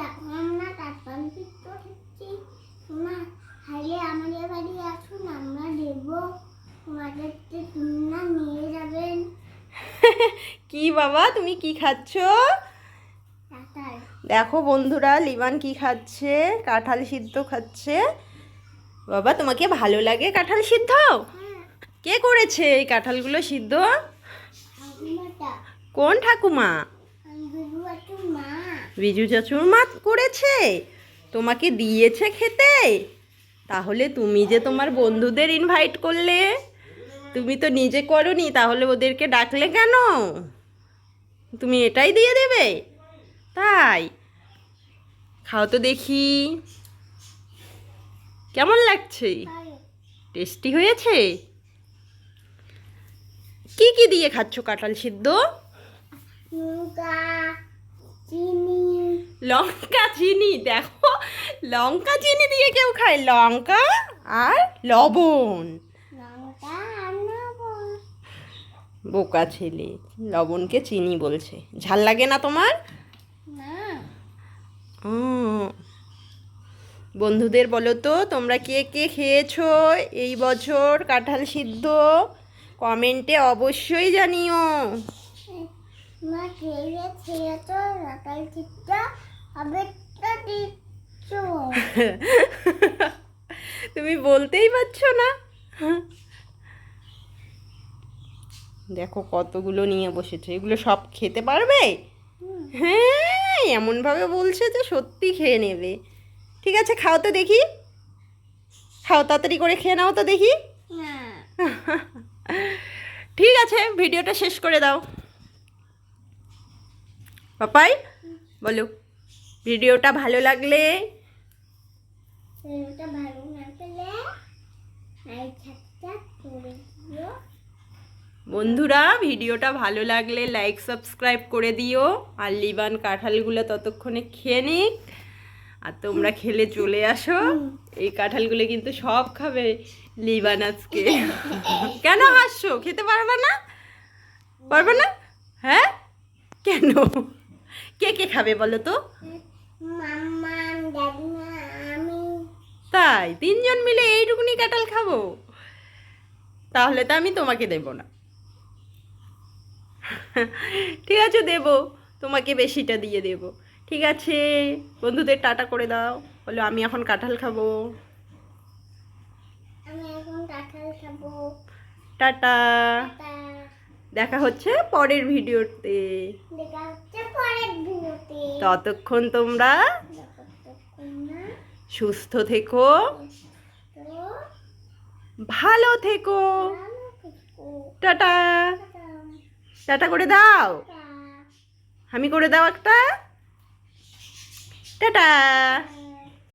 দেখো আমরা কাটপান পিত্ত হচ্ছি তোমরা হাইলে আমাদের বাড়ি আসুন আমরা দেবো তোমাদেরকে তোমরা নিয়ে যাবেন কি বাবা তুমি কি খাচ্ছ? দেখো বন্ধুরা লিবান কি খাচ্ছে? কাঁঠাল সিদ্ধ খাচ্ছে। বাবা তোমাকে ভালো লাগে কাঁঠাল সিদ্ধ? কে করেছে এই কাঁঠালগুলো সিদ্ধ? কোন ঠাকুমা? মা। বিজু চাচুর মা করেছে, তোমাকে দিয়েছে খেতে। তাহলে তুমি যে তোমার বন্ধুদের ইনভাইট করলে, তুমি তো নিজে করনি, তাহলে ওদেরকে ডাকলে কেন? তুমি এটাই দিয়ে দেবে। তাই, খাও তো দেখি। কেমন লাগছে? টেস্টি হয়েছে? কি কি দিয়ে খাচ্ছ কাঁঠাল সিদ্ধ? লঙ্কা চিনি দেখো। লঙ্কা চিনি দিয়ে কেউ খায়। লঙ্কা আর লবণ। বোকা ছেলে লবণকে চিনি বলছে। ঝাল লাগে না তোমার? ও বন্ধুদের বলো তো তোমরা কে কে খেয়েছো এই বছর? কাঁঠাল সিদ্ধ? কমেন্টে অবশ্যই জানিও। মা খেয়ে খেয়ে তো সকাল চিত্র তো দিচ্ছ। তুমি বলতেই পারছ না। দেখো কতগুলো নিয়ে বসেছে এগুলো সব খেতে পারবে? হ্যাঁ এমনভাবে বলছে যে সত্যি খেয়ে নেবে। ঠিক আছে খাও তো দেখি। খাও তাড়াতাড়ি করে খেয়ে নাও তো দেখি। ঠিক আছে ভিডিওটা শেষ করে দাও। পাপাই বলো ভিডিওটা ভালো লাগলে? এটা ভালো দিও। বন্ধুরা ভিডিওটা ভালো লাগলে লাইক সাবস্ক্রাইব করে দিও। আর লিবান কাঁঠালগুলো ততক্ষণে খেয়ে নিক। আর তোমরা খেলে চলে আসো। এই কাঁঠালগুলো কিন্তু সব খাবে লিবান আজকে। কেন হাসছো? খেতে পারবে না? পারবে না? হ্যাঁ? কেন? কে কে খাবে বলো তো? তাই তিনজন মিলে এইটুকুনি কাঁঠাল খাব? তাহলে তো আমি তোমাকে দেব না। ঠিক আছে দেব। তোমাকে বেশিটা দিয়ে দেব। ঠিক আছে বন্ধুদের টাটা করে দাও। বলো আমি এখন কাঁঠাল খাব। টাটা। দেখা হচ্ছে পরের ভিডিওতে। দেখা হচ্ছে। পরের ভিডিওতে ততক্ষণ তোমরা সুস্থ থেকো ভালো থেকো। টাটা। টাটা করে দাও। আমি করে দাও একটা। টাটা।